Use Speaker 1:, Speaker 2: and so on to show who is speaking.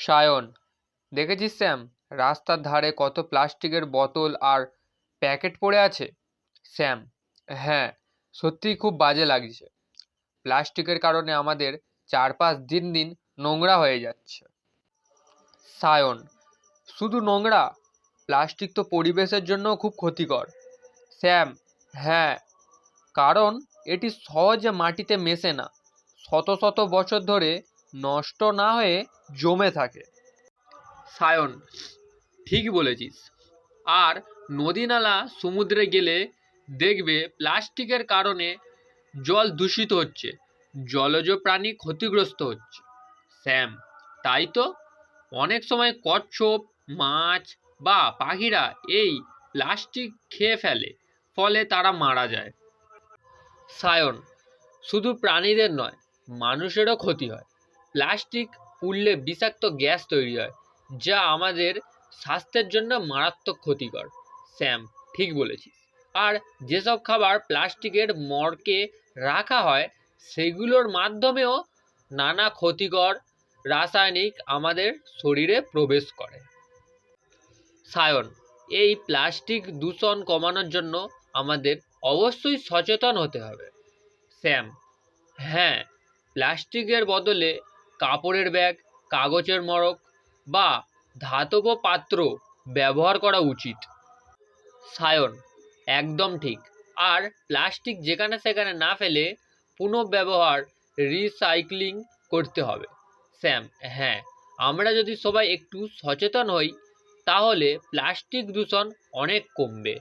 Speaker 1: সায়ন। দেখেছিস, স্যাম? রাস্তার ধারে কত প্লাস্টিকের বোতল আর প্যাকেট পড়ে আছে? স্যাম হ্যাঁ সত্যিই খুব বাজে লাগছে। প্লাস্টিকের কারণে আমাদের চারপাশ দিন দিন নোংরা হয়ে যাচ্ছে। সায়ন, শুধু নোংরা? প্লাস্টিক তো পরিবেশের জন্যও খুব ক্ষতিকর। স্যাম হ্যাঁ কারণ এটি সহজে মাটিতে মেশে না। শত শত বছর ধরে নষ্ট না হয়ে জমে থাকে। সায়ন, ঠিক বলেছিস। আর নদী নালা সমুদ্রে গেলে দেখবে প্লাস্টিকের কারণে জল দূষিত হচ্ছে, জলজ প্রাণী ক্ষতিগ্রস্ত হচ্ছে। স্যাম, তাই তো? অনেক সময় কচ্ছপ, মাছ বা পাখিরা এই প্লাস্টিক খেয়ে ফেলে, ফলে তারা মারা যায়। সায়ন, শুধু প্রাণীদের নয়, মানুষেরও ক্ষতি হয়। প্লাস্টিক পুড়লে বিষাক্ত গ্যাস তৈরি হয়, যা আমাদের স্বাস্থ্যের জন্য মারাত্মক ক্ষতিকর। স্যাম, ঠিক বলেছিস। আর যেসব খাবার প্লাস্টিকের মর্কে রাখা হয়, সেগুলোর মাধ্যমেও নানা ক্ষতিকর রাসায়নিক আমাদের শরীরে প্রবেশ করে। সায়ন, এই প্লাস্টিক দূষণ কমানোর জন্য আমাদের অবশ্যই সচেতন হতে হবে। স্যাম হ্যাঁ প্লাস্টিকের বদলে কাপড়ের ব্যাগ, কাগজের মড়ক বা ধাতব পাত্র ব্যবহার করা উচিত। সায়ন, একদম ঠিক। আর প্লাস্টিক যেখানে সেখানে না ফেলে পুনঃব্যবহার রিসাইক্লিং করতে হবে। স্যাম হ্যাঁ আমরা যদি সবাই একটু সচেতন হই, তাহলে প্লাস্টিক দূষণ অনেক কমবে।